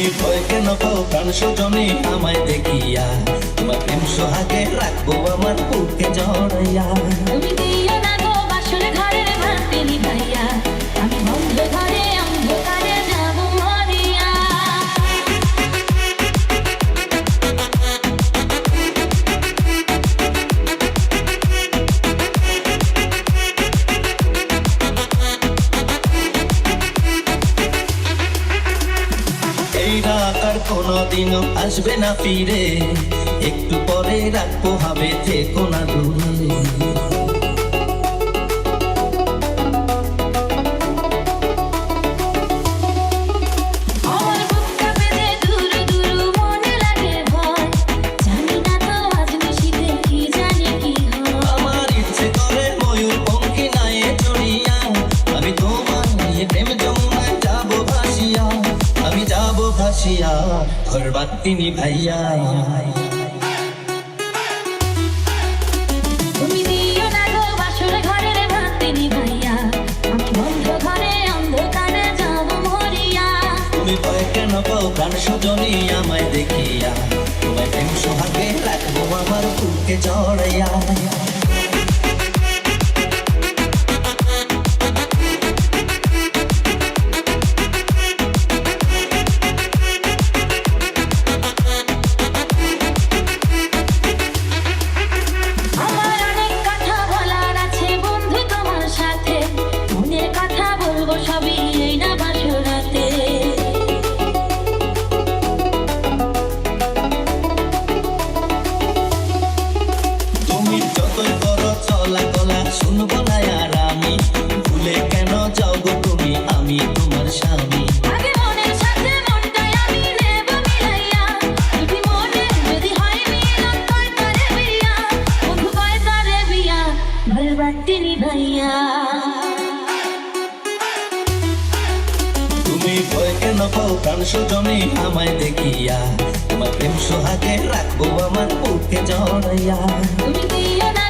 তুমি ভয় কেন পাও? প্রাণ সজনে আমায় দেখিয়া। তোমার প্রেম সোহাগে রাখব আমার বুকে জড়াইয়া। কোনোদিনও আসবে না ফিরে। একটু পরে রাখব হবে থেকো না দূরে ঘর বাতি ভাইয়া। তুমি দিও না গো বাসর ঘরের বাতি নিভাইয়া কেন পাও প্রাণ সজনী আমায় দেখিয়া। তোমায় প্রেম সোহাগে রাখব আমার বুকে জড়াইয়া। বাতি নিভাইয়া তুমি ভয় কেন পাও? প্রাণ সজনী আমায় দেখিয়া। তোমার প্রেম সোহাগে রাখব আমার বুকে জড়াইয়া তুমি দিও না